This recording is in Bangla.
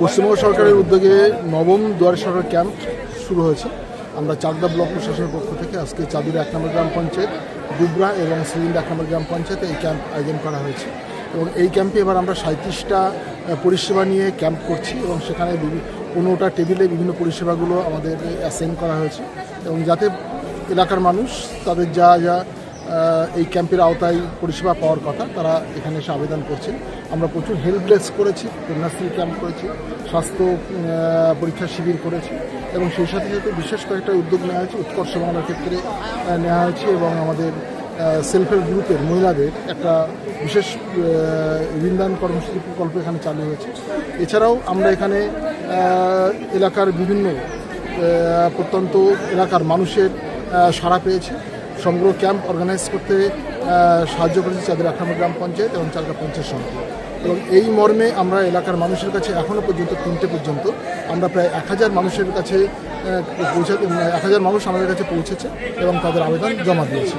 পশ্চিমবঙ্গ সরকারের উদ্যোগে নবম দুয়ারে সরকার ক্যাম্প শুরু হয়েছে। আমরা চাকদা ব্লক প্রশাসনের পক্ষ থেকে আজকে চাদুরা এক নম্বর গ্রাম পঞ্চায়েত দুবরা এবং সিলিন্ডা এক নম্বর গ্রাম পঞ্চায়েতে এই ক্যাম্প আয়োজন করা হয়েছে। এবং এই ক্যাম্পে এবার আমরা সাঁত্রিশটা পরিষেবা নিয়ে ক্যাম্প করছি এবং সেখানে পনেরোটা টেবিলে বিভিন্ন পরিষেবাগুলো আমাদের অ্যাসাইন করা হয়েছে। এবং যাতে এলাকার মানুষ তাদের যা যা এই ক্যাম্পের আওতায় পরিষেবা পাওয়ার কথা তারা এখানে এসে আবেদন করছেন। আমরা প্রচুর হেল্প ডেস্ক করেছি কন্যাশ্রী ক্যাম্প করেছি, স্বাস্থ্য পরীক্ষা শিবির করেছি এবং সেই সাথে সাথে বিশেষ কয়েকটা উদ্যোগ নেওয়া হয়েছে, উৎকর্ষ বাংলার ক্ষেত্রে নেওয়া হয়েছে এবং আমাদের সেলফ হেল্প গ্রুপের মহিলাদের একটা বিশেষ ঋণদান কর্মসূচি প্রকল্প এখানে চালু হয়েছে। এছাড়াও আমরা এখানে এলাকার বিভিন্ন প্রত্যন্ত এলাকার মানুষের সাড়া পেয়েছি। সমগ্র ক্যাম্প অর্গানাইজ করতে সাহায্য করেছে চাঁদের এক গ্রাম পঞ্চায়েত এবং চারটা পঞ্চায়েত সমিতি। এবং এই মর্মে আমরা এলাকার মানুষের কাছে এখনও পর্যন্ত, তিনটে পর্যন্ত, আমরা প্রায় এক হাজার মানুষের কাছে পৌঁছাতে, এক হাজার মানুষ আমাদের কাছে পৌঁছেছে এবং তাদের আবেদন জমা দিয়েছে।